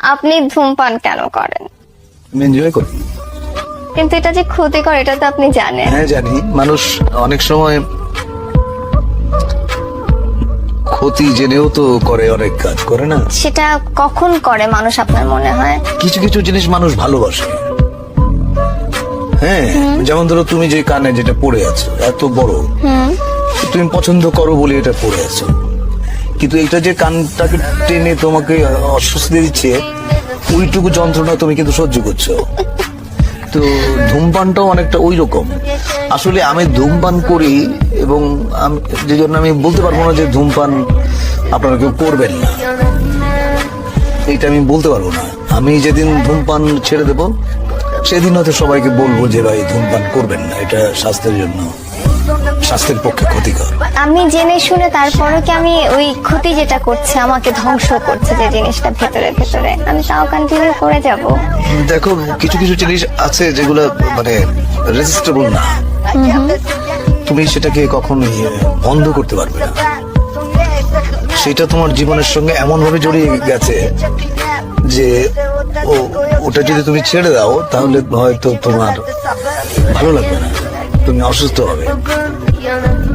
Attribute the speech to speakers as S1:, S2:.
S1: আপনি ধূমপান কেন করেন?
S2: আমি এনজয় করি।
S1: কিন্তু এটা যে ক্ষতিকর এটা তো আপনি জানেন।
S2: হ্যাঁ জানি। মানুষ অনেক সময় ক্ষতি জেনেও তো করে অনেক কাজ করে না?
S1: সেটা কখন করে মানুষ আপনার মনে হয়?
S2: কিছু কিছু জিনিস মানুষ ভালোবাসে। হ্যাঁ যেমন ধরো তুমি যে কানে যেটা পড়ে আছো এত বড়। তুমি পছন্দ করো বলে এটা পড়ে আছো। কিন্তু এটা যে কানটাকে টেনে তোমাকে অস্বস্তি দিচ্ছে, ওইটুকু যন্ত্রণা তুমি কিন্তু সহ্য করছ। তো ধূমপানটাও অনেকটা ওই রকম আসলে আমি ধূমপান করি এবং যে জন্য আমি বলতে পারব না যে ধূমপান আপনারা কেউ করবেন না। এটা আমি বলতে পারব না। আমি যেদিন ধূমপান ছেড়ে দেব, সেদিন হয়তো সবাইকে বলব যে ভাই ধূমপান করবেন না, এটা স্বাস্থ্যের জন্য। স্বাস্থ্যের পক্ষে ক্ষতিকর।
S1: আমি জেনে শুনে তারপরে কি আমি ওই ক্ষতি যেটা করছে আমাকে ধ্বংস করছে যে জিনিসটা ভেতরে ভেতরে আমি তাও কন্টিনিউ করে যাব?
S2: দেখো কিছু কিছু জিনিস আছে যেগুলো মানে রেজিস্টেবল না। তুমি সেটাকে কখনোই বন্ধ করতে পারবে না। সেটা তোমার জীবনের সঙ্গে এমন ভাবে জড়িয়ে গেছে যে ও ওটা যদি তুমি ছেড়ে দাও তাহলে হয়তো তোমার ভালো লাগবে না। তুমি অসুস্থ হবে। Yana